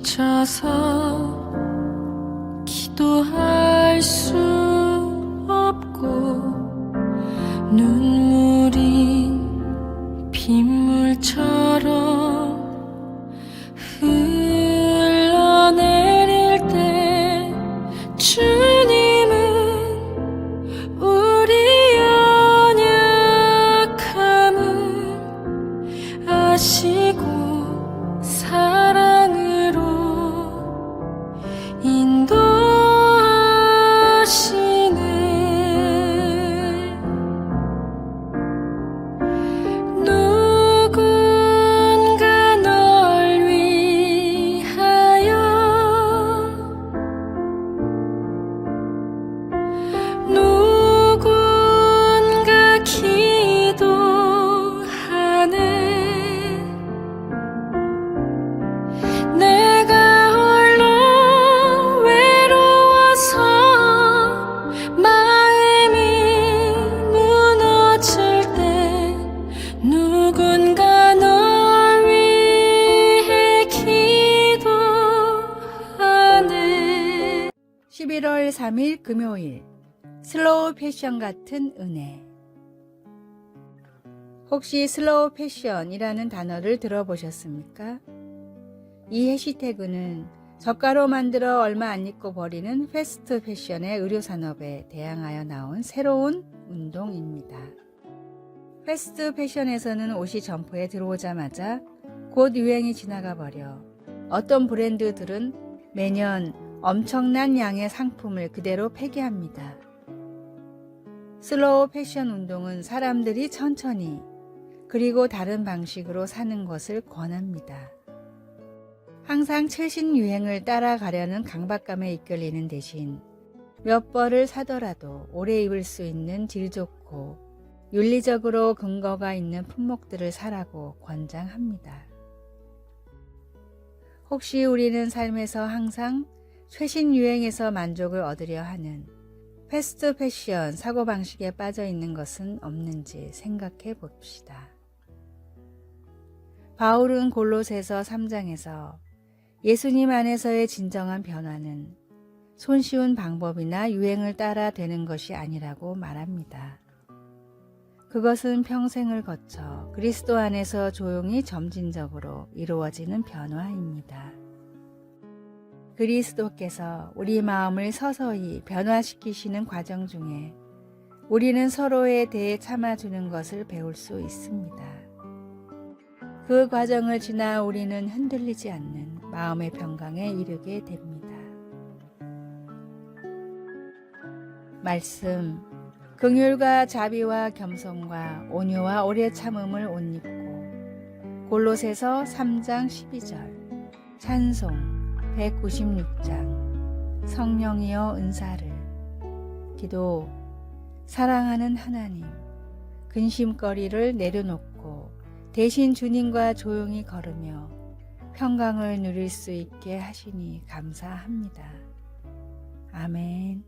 혼자서 기도할 수 없고 눈 11월 3일 금요일 슬로우 패션 같은 은혜 혹시 슬로우 패션이라는 단어를 들어보셨습니까? 이 해시태그는 저가로 만들어 얼마 안 입고 버리는 패스트 패션의 의료 산업에 대항하여 나온 새로운 운동입니다. 패스트 패션에서는 옷이 점포에 들어오자마자 곧 유행이 지나가 버려 어떤 브랜드들은 매년 엄청난 양의 상품을 그대로 폐기합니다. 슬로우 패션 운동은 사람들이 천천히 그리고 다른 방식으로 사는 것을 권합니다. 항상 최신 유행을 따라가려는 강박감에 이끌리는 대신 몇 벌을 사더라도 오래 입을 수 있는 질 좋고 윤리적으로 근거가 있는 품목들을 사라고 권장합니다. 혹시 우리는 삶에서 항상 최신 유행에서 만족을 얻으려 하는 패스트 패션 사고방식에 빠져 있는 것은 없는지 생각해 봅시다. 바울은 골로새서 3장에서 예수님 안에서의 진정한 변화는 손쉬운 방법이나 유행을 따라 되는 것이 아니라고 말합니다. 그것은 평생을 거쳐 그리스도 안에서 조용히 점진적으로 이루어지는 변화입니다. 그리스도께서 우리 마음을 서서히 변화시키시는 과정 중에 우리는 서로에 대해 참아주는 것을 배울 수 있습니다. 그 과정을 지나 우리는 흔들리지 않는 마음의 평강에 이르게 됩니다. 말씀 긍휼과 자비와 겸손과 온유와 오래 참음을 옷 입고 골로새서 3장 12절 찬송 196장 성령이여 은사를 기도 사랑하는 하나님 근심거리를 내려놓고 대신 주님과 조용히 걸으며 평강을 누릴 수 있게 하시니 감사합니다. 아멘.